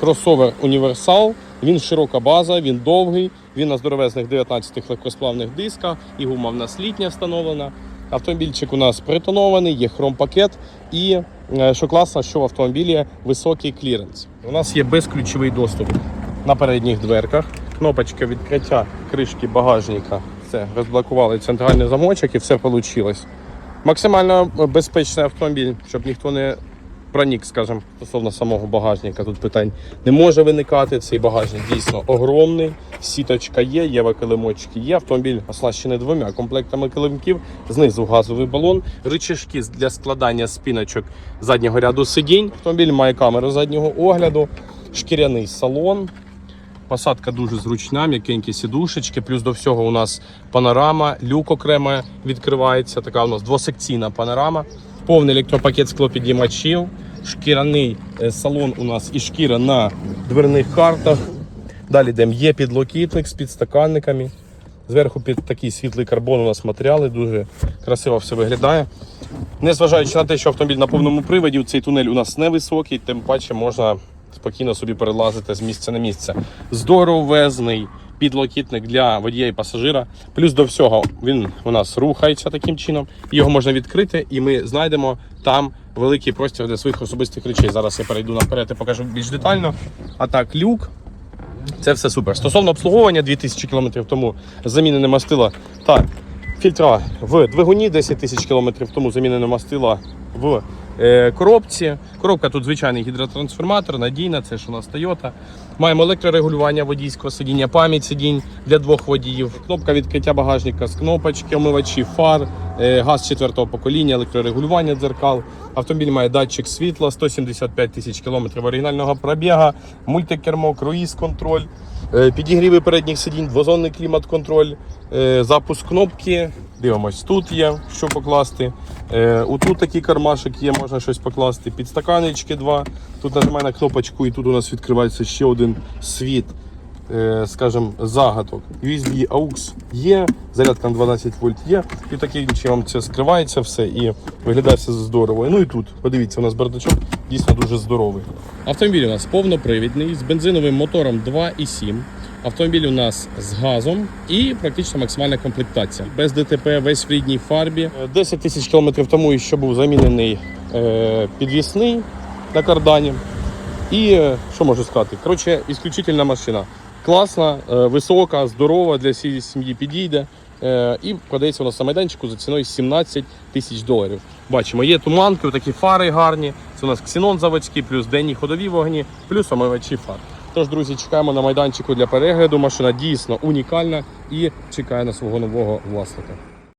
Кросовер універсал. Він широка база, він довгий, він на здоровезних 19 легкосплавних дисках, і гума в нас літня встановлена. Автомобільчик у нас притонований, є хромпакет і е, що класно, що в автомобілі високий кліренс. У нас є безключовий доступ на передніх дверках, кнопочка відкриття кришки багажника. Все, розблокували центральний замочок і все вийшло. Максимально безпечний автомобіль, щоб ніхто не пронік, скажімо, стосовно самого багажника. Тут питань не може виникати. Цей багажник дійсно огромний. Сіточка є, є килимочки є. Автомобіль оснащений двома комплектами килимків. Знизу газовий балон, рычажки для складання спіночок заднього ряду сидінь. Автомобіль має камеру заднього огляду, шкіряний салон. Посадка дуже зручна, м'якенькі сідушечки. Плюс до всього у нас панорама, люк окремо відкривається. Така у нас двосекційна панорама. Повний електропакет склопідіймачів, шкіряний е, салон у нас і шкіра на дверних картах. Далі йдемо є підлокітник з підстаканниками. Зверху під такий світлий карбон у нас матеріали, дуже красиво все виглядає. Незважаючи на те, що автомобіль на повному приводі, цей тунель у нас невисокий, тим паче можна спокійно собі перелазити з місця на місце. Здоровезний підлокітник для водія і пасажира. Плюс до всього він у нас рухається таким чином. Його можна відкрити, і ми знайдемо там великий простір для своїх особистих речей. Зараз я перейду наперед і покажу більш детально. А так, люк. Це все супер. Стосовно обслуговування 2000 км тому замінене мастила та фільтра в двигуні 10 тисяч км тому замінене мастило в е, коробці. Коробка тут звичайний гідротрансформатор, надійна, це ж у нас Toyota. Маємо електрорегулювання водійського сидіння, пам'ять сидінь для двох водіїв, кнопка відкриття багажника з кнопочки, омивачі фар, е, газ четвертого покоління, електрорегулювання дзеркал. Автомобіль має датчик світла, 175 тисяч кілометрів оригінального пробіга, мультикермо, круїз-контроль, е, підігріви передніх сидінь, двозонний клімат-контроль, запуск кнопки. Дивимось, тут є що покласти. Отут такий кармашик є, можна щось покласти. Підстаканнички два. Тут нажимає на кнопочку і тут у нас відкривається ще один світ, скажімо, загадок. USB AUX є, зарядка на 12 вольт є. І таким чином це скривається все і виглядає все здорово. Ну і тут, подивіться, у нас бардачок дійсно дуже здоровий. Автомобіль у нас повнопривідний з бензиновим мотором 2,7. Автомобіль у нас з газом і практично максимальна комплектація. Без ДТП, весь в рідній фарбі. 10 тисяч кілометрів тому ще був замінений е, підвісний на кардані. І е, що можу сказати? Коротше, ісключительна машина. Класна, е, висока, здорова, для всієї сім'ї підійде. Е, І продається у нас на майданчику за ціною 17 тисяч доларів. Бачимо, є туманки, такі фари гарні. Це у нас ксенон заводський, плюс денні ходові вогні, плюс омивачі фар. Тож, друзі, чекаємо на майданчику для перегляду. Машина дійсно унікальна і чекає на свого нового власника.